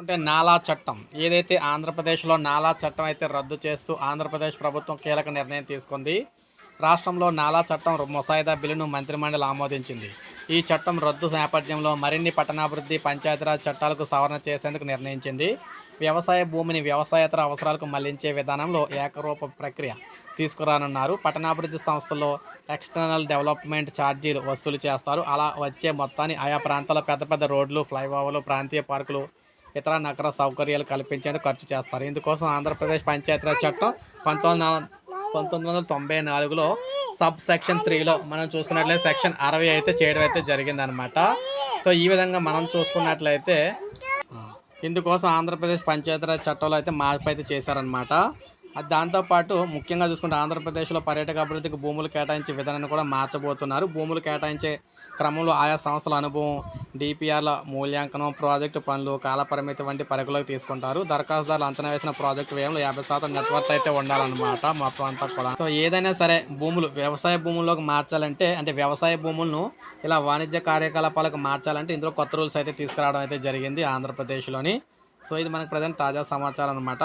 అంటే నాలా చట్టం. ఏదైతే ఆంధ్రప్రదేశ్లో నాలా చట్టం అయితే రద్దు చేస్తూ ఆంధ్రప్రదేశ్ ప్రభుత్వం కీలక నిర్ణయం తీసుకుంది రాష్ట్రంలో నాలా చట్టం ముసాయిదా బిల్లును మంత్రిమండలి ఆమోదించింది. ఈ చట్టం రద్దు నేపథ్యంలో మరిన్ని పట్టణాభివృద్ధి పంచాయతీరాజ్ చట్టాలకు సవరణ చేసేందుకు నిర్ణయించింది. వ్యవసాయ భూమిని వ్యవసాయేతర అవసరాలకు మళ్ళించే విధానంలో ఏకరూప ప్రక్రియ తీసుకురానున్నారు. పట్టణాభివృద్ధి సంస్థలో ఎక్స్టర్నల్ డెవలప్మెంట్ ఛార్జీలు వసూలు చేస్తారు. అలా వచ్చే మొత్తాన్ని ఆయా ప్రాంతాల పెద్ద పెద్ద రోడ్లు ఫ్లైఓవర్లు ప్రాంతీయ పార్కులు ఇతర నగర సౌకర్యాలు కల్పించేందుకు ఖర్చు చేస్తారు. ఇందుకోసం ఆంధ్రప్రదేశ్ పంచాయతీరాజ్ చట్టం పంతొమ్మిది పంతొమ్మిది వందల తొంభై నాలుగులో సబ్ సెక్షన్ త్రీలో మనం చూసుకున్నట్లయితే సెక్షన్ అరవై అయితే చేయడం అయితే జరిగిందనమాట సో ఈ విధంగా మనం చూసుకున్నట్లయితే ఇందుకోసం ఆంధ్రప్రదేశ్ పంచాయతీరాజ్ చట్టంలో అయితే మార్పు అయితే చేశారనమాట అది దాంతోపాటు ముఖ్యంగా చూసుకుంటే ఆంధ్రప్రదేశ్లో పర్యాటక అభివృద్ధికి భూములు కేటాయించే విధానాన్ని కూడా మార్చబోతున్నారు. భూములు కేటాయించే క్రమంలో ఆయా సంస్థల అనుభవం డిపిఆర్ల మూల్యాంకనం ప్రాజెక్టు పనులు కాలపరిమితి వంటి పరిగణలోకి తీసుకుంటారు. దరఖాస్తుదారులు అంచనా వేసిన ప్రాజెక్టు వ్యయంలో యాభై శాతం నెట్వర్క్ అయితే ఉండాలన్నమాట మొత్తం అంతా కూడా. సో ఏదైనా సరే భూములు వ్యవసాయ భూముల్లోకి మార్చాలంటే అంటే వ్యవసాయ భూములను ఇలా వాణిజ్య కార్యకలాపాలకు మార్చాలంటే ఇందులో కొత్త రూల్స్ అయితే తీసుకురావడం అయితే జరిగింది ఆంధ్రప్రదేశ్లోని. సో ఇది మనకు ప్రజెంట్ తాజా సమాచారం అనమాట